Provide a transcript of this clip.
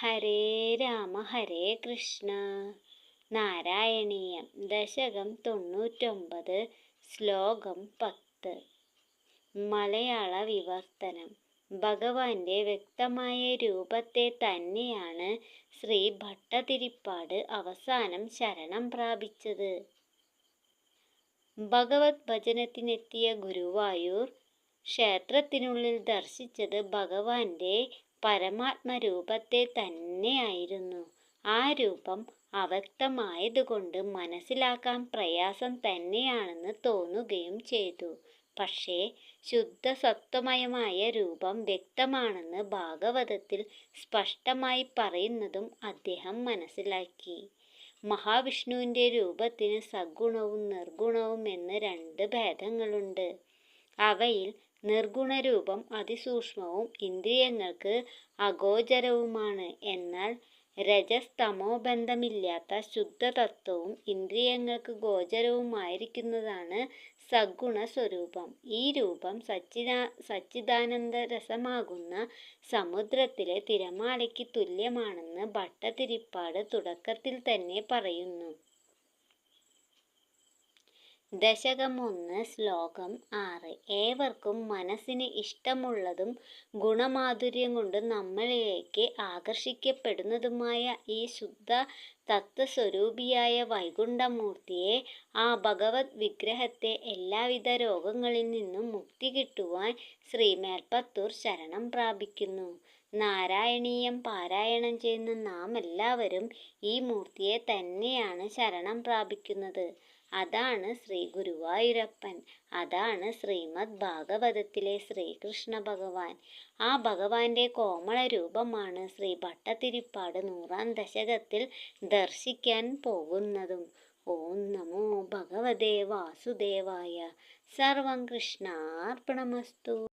ഹരേ രാമ ഹരേ കൃഷ്ണ. നാരായണീയം ദശകം തൊണ്ണൂറ്റൊമ്പത് ശ്ലോകം പത്ത്. മലയാള വിവർത്തനം. ഭഗവാന്റെ വ്യക്തമായ രൂപത്തെ തന്നെയാണ് ശ്രീ ഭട്ടതിരിപ്പാട് അവസാനം ശരണം പ്രാപിച്ചത്. ഭഗവത് ഭജനത്തിനെത്തിയ ഗുരുവായൂർ ക്ഷേത്രത്തിനുള്ളിൽ ദർശിച്ചത് ഭഗവാന്റെ പരമാത്മരൂപത്തെ തന്നെയായിരുന്നു. ആ രൂപം അവ്യക്തമായതുകൊണ്ട് മനസ്സിലാക്കാൻ പ്രയാസം തന്നെയാണെന്ന് തോന്നുകയും ചെയ്തു. പക്ഷേ ശുദ്ധ സത്വമയമായ രൂപം വ്യക്തമാണെന്ന് ഭാഗവതത്തിൽ സ്പഷ്ടമായി പറയുന്നതും അദ്ദേഹം മനസ്സിലാക്കി. മഹാവിഷ്ണുവിന്റെ രൂപത്തിന് സഗുണവും നിർഗുണവും എന്ന് രണ്ട് ഭേദങ്ങളുണ്ട്. അവയിൽ നിർഗുണരൂപം അതിസൂക്ഷ്മവും ഇന്ദ്രിയങ്ങൾക്ക് അഗോചരവുമാണ്. എന്നാൽ രജസ്തമോ ബന്ധമില്ലാത്ത ശുദ്ധതത്വവും ഇന്ദ്രിയങ്ങൾക്ക് ഗോചരവുമായിരിക്കുന്നതാണ് സഗുണ സ്വരൂപം ഈ രൂപം സച്ചിദാ സച്ചിദാനന്ദ രസമാകുന്ന സമുദ്രത്തിലെ തിരമാലയ്ക്ക് തുല്യമാണെന്ന് ഭട്ടതിരിപ്പാട് തുടക്കത്തിൽ തന്നെ പറയുന്നു. ദശകം ഒന്ന് ശ്ലോകം ആറ്. ഏവർക്കും മനസ്സിന് ഇഷ്ടമുള്ളതും ഗുണമാധുര്യം കൊണ്ട് നമ്മളിലേക്ക് ആകർഷിക്കപ്പെടുന്നതുമായ ഈ ശുദ്ധ തത്വസ്വരൂപിയായ വൈകുണ്ഠമൂർത്തിയെ ആ ഭഗവത് വിഗ്രഹത്തെ എല്ലാവിധ രോഗങ്ങളിൽ നിന്നും മുക്തി കിട്ടുവാൻ ശ്രീമേൽപ്പത്തൂർ ശരണം പ്രാപിക്കുന്നു. നാരായണീയം പാരായണം ചെയ്യുന്ന നാം എല്ലാവരും ഈ മൂർത്തിയെ തന്നെയാണ് ശരണം പ്രാപിക്കുന്നത്. അതാണ് ശ്രീ ഗുരുവായൂരപ്പൻ. അതാണ് ശ്രീമദ് ഭാഗവതത്തിലെ ശ്രീകൃഷ്ണ ഭഗവാൻ. ആ ഭഗവാന്റെ കോമള രൂപമാണ് ശ്രീ ഭട്ടതിരിപ്പാട് നൂറാം ദശകത്തിൽ ദർശിക്കാൻ പോകുന്നതും ഓം നമോ ഭഗവതേ വാസുദേവായ. സർവം കൃഷ്ണാർപ്പണമസ്തു.